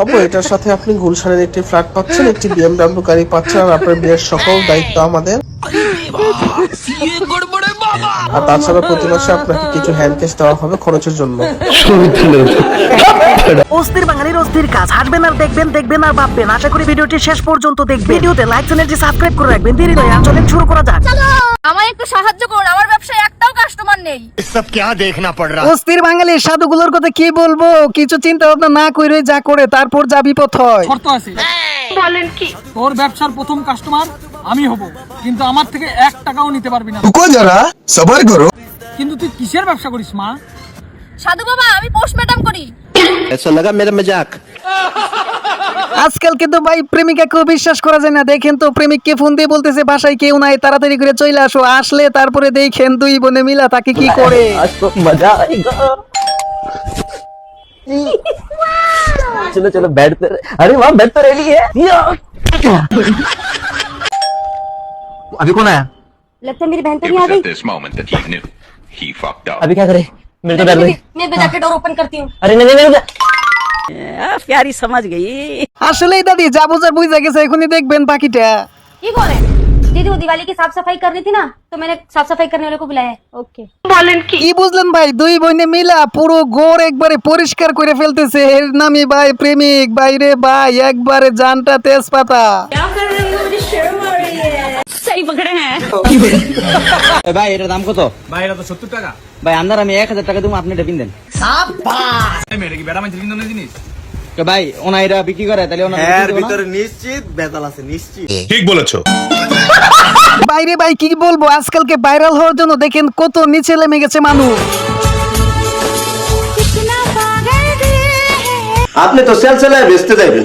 আপু এটার সাথে আপনি গুলশানের একটি ফ্ল্যাট পাচ্ছেন, একটি বিএমডাব্লিউ গাড়ি পাচ্ছেন, আর আপনার বিয়ের সকল দায়িত্ব আমাদের। আর তাছাড়া প্রতি মাসে আপনাকে কিছু হ্যান্ড ক্যাশ দেওয়া হবে খরচের জন্য। অস্থির বাঙালির অস্থির কাজ। হাসবেন আর দেখবেন দেখবেন আর ভাববেন। আশা করি ভিডিওটি শেষ পর্যন্ত দেখবেন। ভিডিওতে লাইক চ্যানেলটি সাবস্ক্রাইব করে রাখবেন। দেরি নয় আর চলেন শুরু করা যাক। আমায় একটু সাহায্য করুন। আমার ব্যবসায় একটাও কাস্টমার নেই। সব কিয়া দেখনা পড় অস্থির সাধুগুলোর কথা কি বলব? কিছু চিন্তা ভাবনা না কইরে যা করে তারপর যা বিপদ হয়। শর্ত আছে। বলেন কি তোর ব্যবসার প্রথম কাস্টমার আমি হব কিন্তু আমার থেকে এক টাকাও নিতে পারবি না रुको जरा सबर करो কিন্তু তুই কিসের ব্যবসা করিস মা সাধু বাবা আমি পোস্টম্যাডাম করি আজকাল কিন্তু ভাই প্রেমিকাকেও বিশ্বাস করা যায় না দেখেন তো প্রেমিককে ফোন দিয়ে বলতেছে বাসায় কেউ নাই তাড়াতাড়ি করে চলে আসো আসলে তারপরে দেখেন দুই বোনে মিলা তাকে কি করে चलो चलो बेड पे अरे वहाँ बेड तो रेडी है अभी कौन आया लगता है मेरी बहन तो It नहीं आ was गई at this moment that he knew he fucked up. अभी क्या करे मेरे तो डर लगी मैं मैं जाके डोर ओपन करती हूँ अरे नहीं नहीं नहीं, नहीं আসলেই দাদি যা বোঝার বুঝা গেছে এখনই দেখবেন বাকিটা ये कौन है दीदी वो दिवाली की साफ सफाई करनी थी ना तो मैंने साफ सफाई करने वाले को बुलाया है ओके কি বুঝলেন ভাই দুই বোনে মিলা পুরো গোর একবারে পরিষ্কার করে ফেলতেছে এর নামই ভাই প্রেমিক বাইরে ভাই একবারে জানটা তেজপাতা হ্যাঁ। ভাই এটার দাম কত? ভাই এটা তো সত্তর টাকা। ভাই আমি এক হাজার টাকা দেবো আপনি এটা ভাই ওনা এটা বিক্রি করে তাহলে ওনা হ্যাঁ, ভিতরে নিশ্চিত বেতাল আছে নিশ্চিত। ঠিক বলেছ। বাইরে ভাই কি বলব? আজকালকে ভাইরাল হওয়ার জন্য দেখেন কত নিচে নেমে গেছে মানুষ। আপনি তো সেল সেলায় বেচতে যাবেন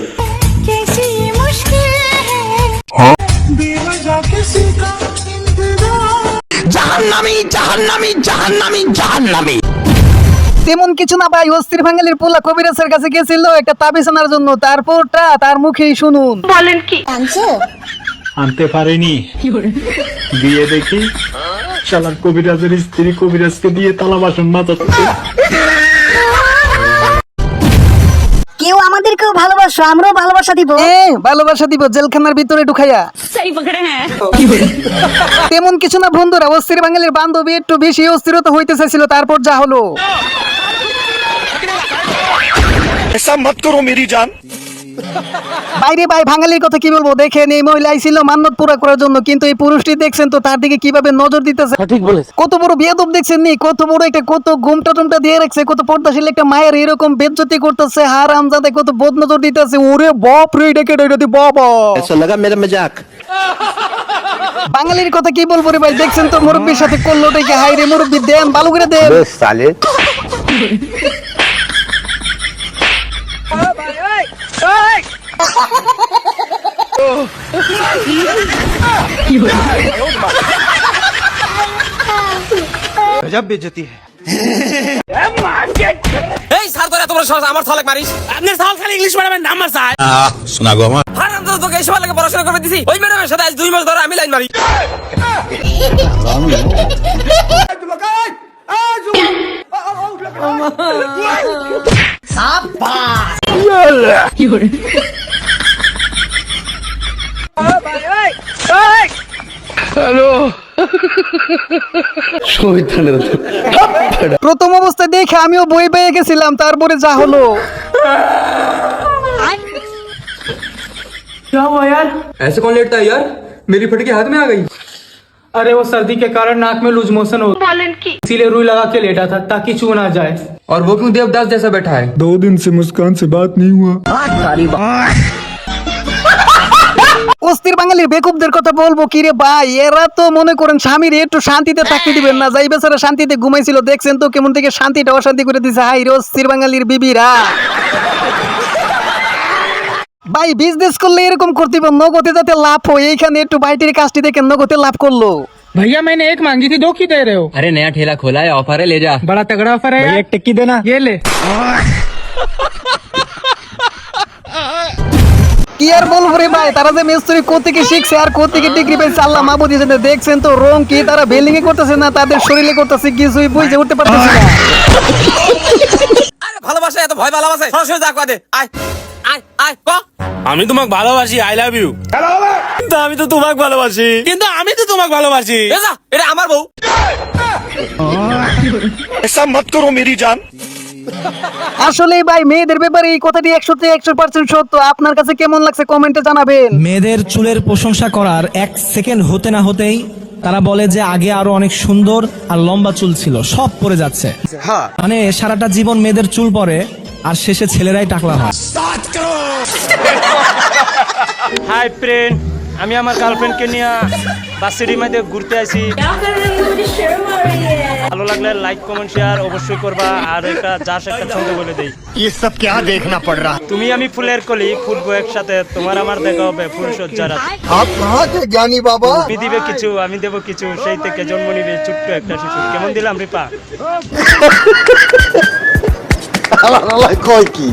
তেমন কিছু না ভাই অস্থির বাঙালির পোলা কবিরাজের কাছে গেছিল একটা তাবিজ আনার জন্য। তারপরটা তার মুখেই শুনুন। বলেন কি? আনতে পারেনি। দিয়ে দেখি। শালার কবিরাজের স্ত্রী কবিরাজকে দিয়ে তালা বাসন মাথাচ্ছে ভালোবাসো আমরাও ভালোবাসা দিব এ ভালোবাসা দিব জেলখানার ভিতরে ঢুকাইয়া তেমন কিছু না বন্ধুরা অস্থির বাঙালির বান্ধবী একটু বেশি অস্থিরতা হইতে চাইছিল তারপর যা হলো ऐसा मत करो मेरी जान বাইরে ভাই বাঙালির কথা কি বলব? দেখেন এই মহিলা ছিল মান্যত পুরা করার জন্য কিন্তু এই পুরুষটি দেখছেন তো তার দিকে কীভাবে নজর দিতেছে? ঠিক বলেছে কত বড় বেয়াদব দেখছেন নি? কত বড় একটা কত ঘুমটা টুমটা দিয়ে রাখছে কত পর্দাশীল একটা মায়ের এরকম বেজ্জতি করতেছে হার আমজাদে কত বদ নজর দিতেছে। ওরে বাপ রে ডেকে ডেকে বাবা? লাগা মেরা মজাক। বাঙালির কথা কি বলব রে ভাই দেখছেন তো মুরব্বীর সাথে করল ডেকে হাই রে মুরব্বী দেন ভালো করে দেন। গজব বেজতি এই সার করে তোমরা সরাস আমার সালেক মারিস আপনার সাল খালি ইংলিশ ম্যাডামের নাম মারছে শোনা দুই মাস ধরে আমি লাইন মারি প্রথম অবস্থায় দেখে আমিও বই পেয়ে গেছিলাম তারপরে যা হলো क्या हुआ यार ऐसे कौन लेटता है यार मेरी फटकी हाथ में आ गई अरे वो सर्दी के कारण नाक में लूज मोशन हो इसीलिए रुई लगा के लेटा था ताकि चू ना जाए और वो क्यों देवदास जैसा बैठा है दो दिन से मुस्कान से बात नहीं हुआ অস্থির বাঙালির বেকুবদের কথা বলবো কি রে ভাই এরা তো মনে করেন স্বামীর একটু শান্তিতে থাকতে দিবেন না যাই বেচারা শান্তিতে ঘুমাইছিল দেখছেন তো কেমন থেকে শান্তিটা অশান্তি করে দিছে হাই রে অস্থির বাঙালির বিবিরা ভাই বিজনেস করলে এরকম করতে হবে নগদে যাতে লাভ হয় এইখানে একটু বাইটের কাজটি দেখে নগদে লাভ করলো भैया मैंने एक मांगी थी दो की दे रहे हो अरे नया ठेला खोला है ऑफर है ले जा बड़ा तगड़ा ऑफर है एक टिक्की देना ये ले কি আর বলবো রে ভাই তারা যে মিস্ত্রি কোথেকে শিখছে আর কোথেকে ডিগ্রি পেয়েছে আল্লাহ মাহবুদ জানে দেখছেন তো রং কি তারা বিল্ডিং এ করতেছে না তাদের শরীরে করতেছে কিছুই বুঝে উঠতে পারতেছে না আরে ভালোবাসা এত ভয় ভালোবাসে। সরাসরি দে। আমি তোমাকে ভালোবাসি আই লাভ ইউ কিন্তু আমি তো তোমাকে ভালোবাসি। কিন্তু আমি তো তোমাকে ভালোবাসি। এটা আমার বউ। এসা মত করো মেরি জান। আসলে ভাই মেয়েদের ব্যাপারে এই কথাটি একশোতে একশো পার্সেন্ট সত্য। আপনার কাছে কেমন লাগছে কমেন্টে জানাবেন। মেয়েদের চুলের প্রশংসা করার এক সেকেন্ড হতে না হতেই তারা বলে যে আগে আরও অনেক সুন্দর আর লম্বা চুল ছিল সব পরে যাচ্ছে। হ্যাঁ। মানে সারাটা জীবন মেয়েদের চুল পরে আর শেষে ছেলেরাই টাকলা হয় হাই ফ্রেন্ড আমি আমার গার্লফ্রেন্ডকে নিয়ে বাসের মধ্যে ঘুরতে আসি ভালো লাগলে লাইক কমেন্ট শেয়ার অবশ্যই করবা আর একটা যার একটা ছন্দ বলে দেই ये सब क्या देखना पड़ रहा তুমি আমি ফুলের কলি ফুটবো একসাথে তোমার আমার দেখা হবে ফুল সজ্জার রাতে। आप कहाँ थे ज्ञानी बाबा তুমি দিবে কিছু আমি দেব কিছু সেই থেকে জন্ম নিবে ছোট্ট একটা শিশু কেমন দিলাম রিপা কালারালা কয় কি